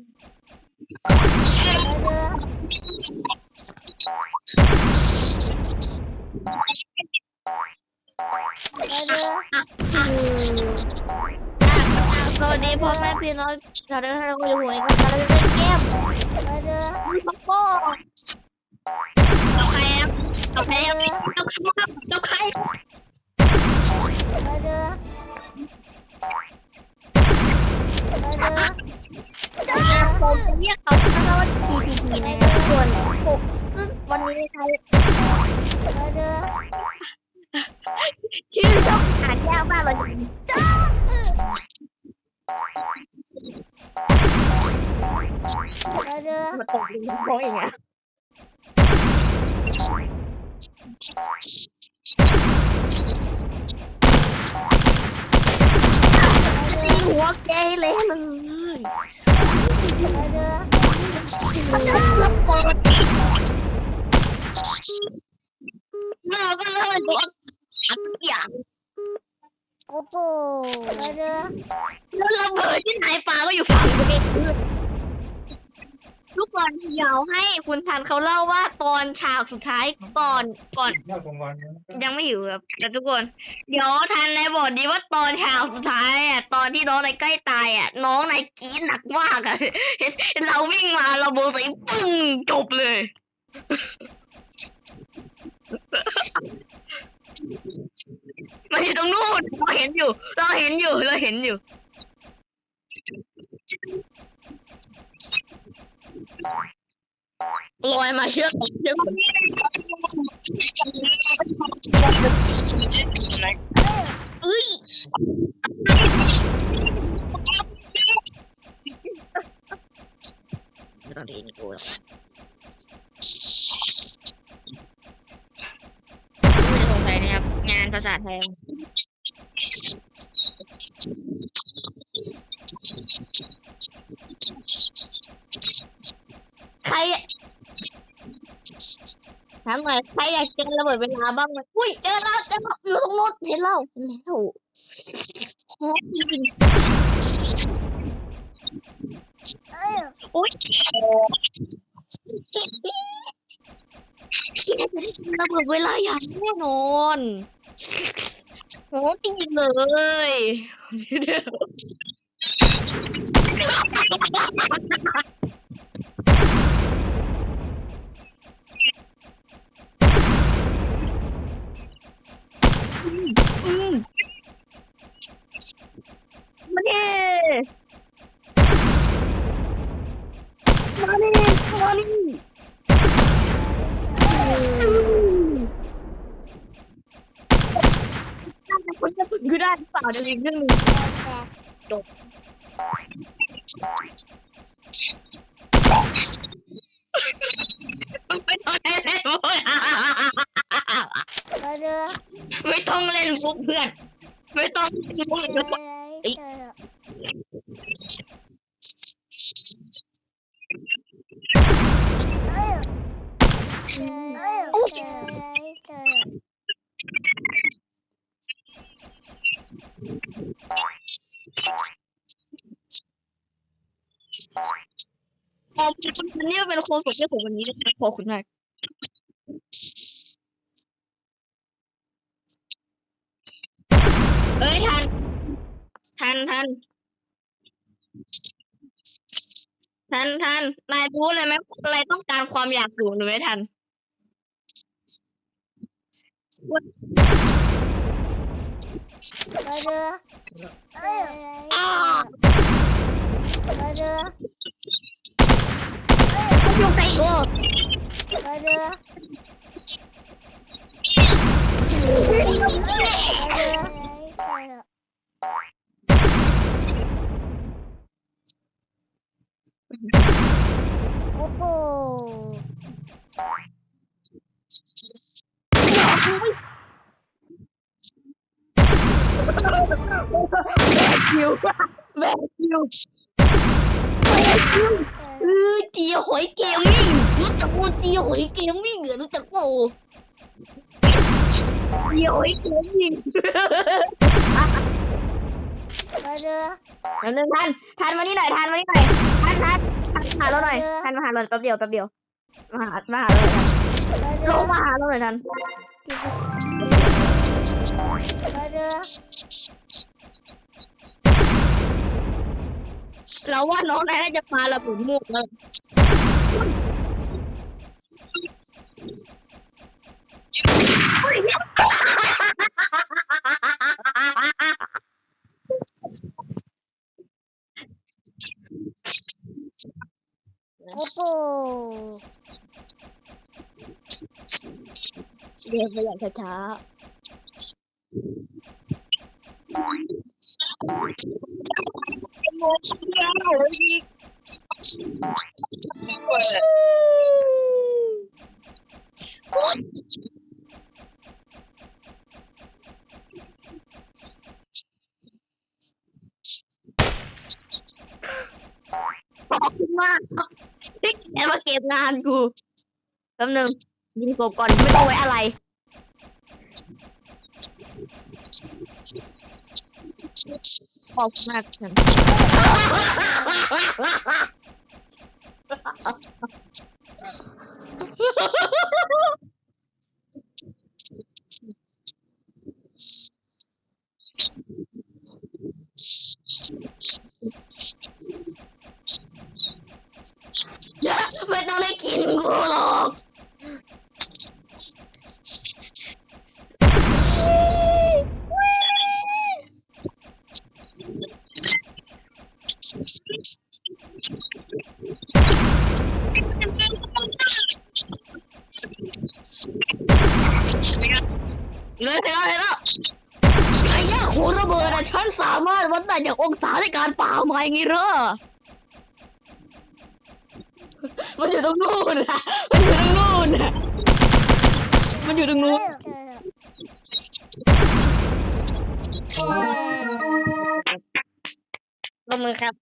สวัสดีพ่อแม่พี่น้องชาวเดินทางไปหวยกันเราจะเล่นเกมปังโป้เราใคครับเราใครครับ วันนี้ใช้ชื่อช่องอ่านยากมากเลยมาตกลิงโป้เองอะหัวเกยเลยมึงรับก่อน เราก็เลยบอกทุกอย่างโกโก้แล้วระเบิดที่ไหนปลาก็อยู่ฝั่งเองทุกคนเดี๋ยวให้คุณทันเขาเล่าว่าตอนฉากสุดท้ายก่อนก่อน ยอดของวันนี้ยังไม่อยู่ครับแต่ทุกคน เดี๋ยวทันในบอกดีว่าตอนฉากสุดท้ายอะตอนที่น้องนายใกล้ตายอะ น้องนายกรี๊ดหนักมากอะเห็นเราวิ่งมาเราโบใส่ปึ้งจบเลย มันอยู่ตรงนู้นเราเห็นอยู่ เราเห็นอยู่ เราเห็นอยู่ ลอยมาเชือกเชือกเอ้ย ษาไทยใครถามหน่อยใครอยากเจอระเบิดเวลาบ้างไหมอุ้ยเจอแล้วเจอแล้วอยู่ตรงโน้นเห็นแล้วเห็นแล้วโอ้ยจริงๆอุ้ยระเบิดเวลาอย่างแน่นอน โอ้จริงเลยอื ล่าเดี๋ยวอีกเรื่องหนึงไม่ต้องเล่นมุกไม่ต้องเล่นมุกเพื่อน ไม่ต้องเล่นมุกเพื่อนขอบคุณคน นี้เป็นโค้ชให้ผมวันนี้นะครับขอบคุณมากเอ้ยทัน ทันทันทันทันนายรู้เลยไหมอะไรต้องการความอยากสูงหรือไม่ทัน อ้าวยกไปโอ้ คิวแบบคิวแบบคิวเออเจียหอยเกมมิ่งรู้จักโอเจียหอยเกมมิ่งเหรอรู้จักโอเจียหอยเกมมิ่งแป๊บนึงทันทันมานี่หน่อยทันมานี่หน่อยทันทันทันมาหาเราหน่อยทันมาหาเราแป๊บเดียวแป๊บเดียวมาหามาหาเราหน่อยทันลงมาหาเราหน่อยทันเราว่าน้องนายน่าจะปาระเบิดมุกแล้วเดินไปอย่างช้าๆ ขอบคุณมากที่แกมาเก็บงานกูแป๊บนึงยิงกบก่อนไม่ต้องไว้อะไร Altına yaptın. Ya ben ona kim kulak? องศาในการป่าไม้ไงเหรอ มันอยู่ตรงนู้นนะมันอยู่ตรงนู้นนะมันอยู่ตรงนู้นลงมือครับ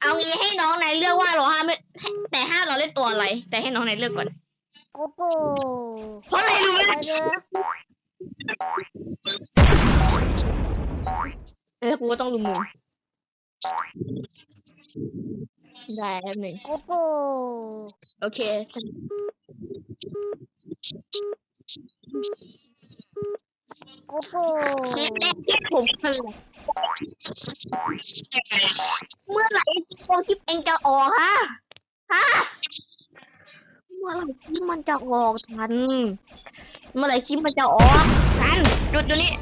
เอางี้ให้น้องนายเลือกว่าเราห้ามไม่ แต่ห้ามเราเล่นตัวอะไร แต่ให้น้องนายเลือกก่อนเพราะอะไรรู้ไหมเออกูก็ต้องรู้มือได้แป๊บหนึ่งโอเคคลิปแรกที่ผมเคยเมื่อไหร่ตัวคลิปเองจะออกฮะ ฮะเมื่อไหร่คลิปมันจะออกทัน เมื่อไหร่คลิปมันจะออกทันหยุดเดี๋ยวนี้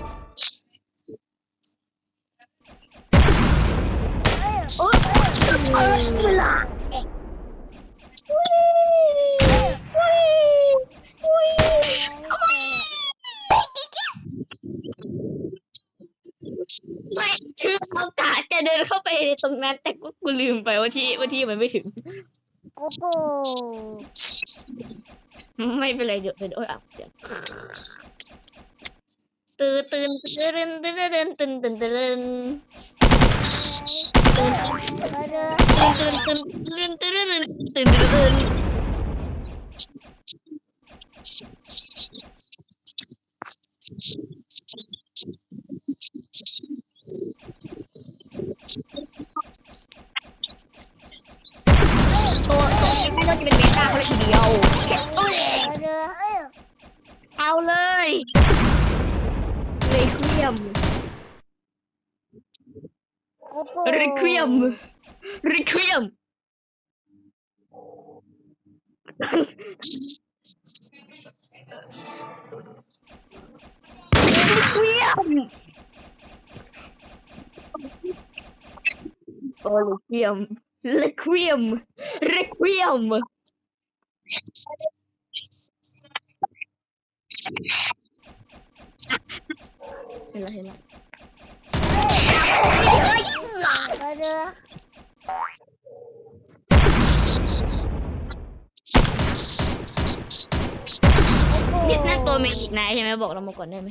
โอ๊ยเออเวลาไม่คือโอกาสจะเดินเข้าไปในตรงนั้นแต่ก็กูลืมไปว่าที่ว่าที่มันไม่ถึง ไม่เป็นไรเดี๋ยวเดี๋ยวอะเดี๋ยวตื่นตื่นตื่นตื่นตื่นตื่นตื่นตื่นตื่นตื่นตื่นตื่นตื่นตื่นตื่นตื่นตื่นตัว 리퀴엄. 꼬꼬. 리퀴엄. 리퀴엄. 리퀴엄. 어, 리퀴엄. 리퀴엄. 리퀴엄. เลยเคลียม Requiem. Requiem. Requiem. Oh, Requiem. Requiem. Requiem. Hela, hela. นี่นั่นตัวเมจิกนายใช่ไหมบอกเรามาก่อนได้ไหม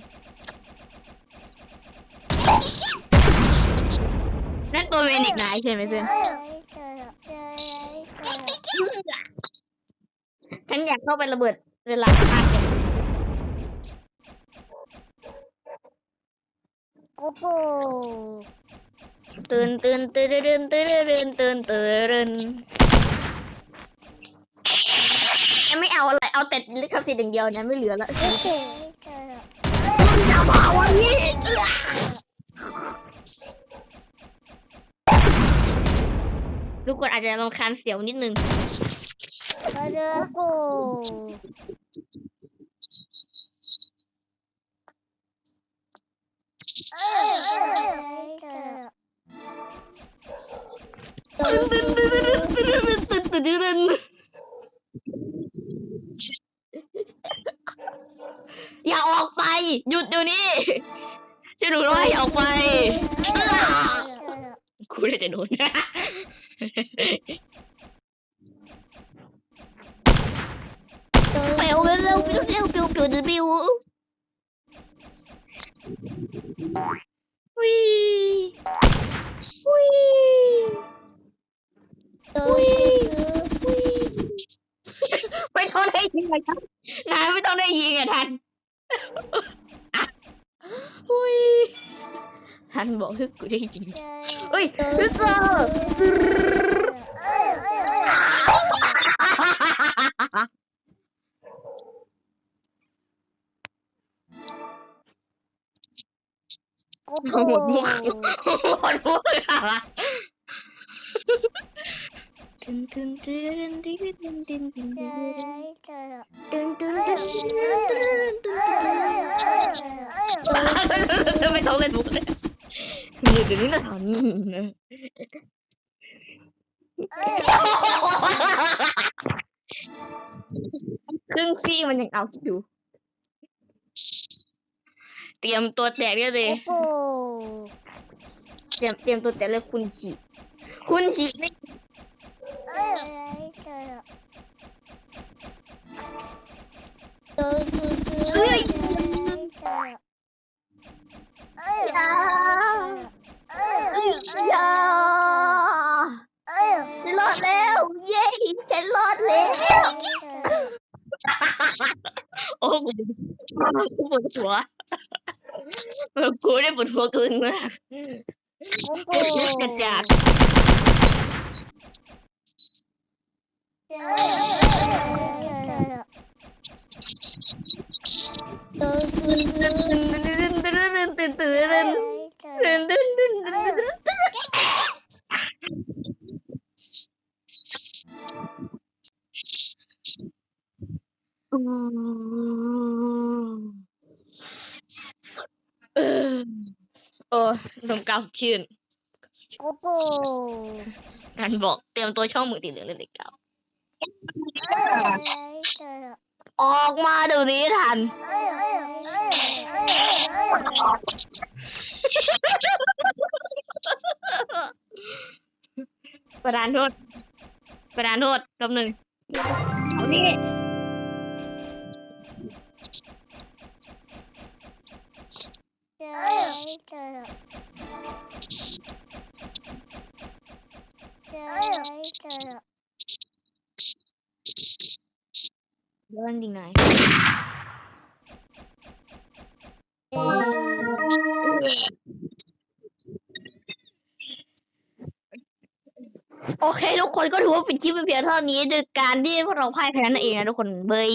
นั่นตัวเมจิกนายใช่ไหมเพื่อนอยากเข้าไประเบิดเวลาฆ่าคนโกโก้ตื่นตื่นตื่นตื่นตื่นตื่นตื่นตื่นยังไม่เอาอะไร เอาแต่ลิขสิทธิ์อย่างเดียวเนี่ยไม่เหลือละเจ๊เจ๊จะบอกว่าพี่ทุกคนอาจจะรำคาญเสียงนิดนึงมาเจอโก didn't อย่าออกไป หยุดเดี๋ยวนี้จะหนูน้อยอย่าออกไปคุณจะโดนเปลวเร็วเร็วเร็วเร็วเร็วเร็วเร็ววิวิวิ นายไม่ต้องได้ยิงอ่ะทันอุ้ยทันบอกฮึกกูได้ยิงเฮ้ยฮึกเซอร์หมดมุกหมดมุกเลยค่ะตึงตึงตึงตึงตึงตึงตึง ไม่ต้องเล่นมุกเลยมือถึงจะทำครึ่งซี่มันยังเอาอยู่ เตรียมตัวแตกได้เลยโกโก้เตรียมเตรียมตัวแตกเลยคุณจีคุณจีไม่ เอ้ย อย่าฉันรอดแล้ว เย้ฉันรอดแล้ว โอ้กูกูปวดหัวเออกูได้ปวดหัวเกินมากโกโก้กระจาดตื่ ตื่นตื่นตื่นตื่นตื่นตื่นตื่นโอ้ลมกาวชื่นกูปูอันบอกเตรียมตัวช่องมือตีเหลืองเลยเด็กเก่า ออกมาเดี๋ยวนี้ทัน ประธานโทษ ประธานโทษรอบหนึ่งเอานี่ เดี๋ยวมันดีไงโอเค ทุกคนก็ถือว่าเป็นคลิปเพียงเท่านี้โดยการที่พวกเราพ่ายแพ้นั่นเองนะทุกคนเบย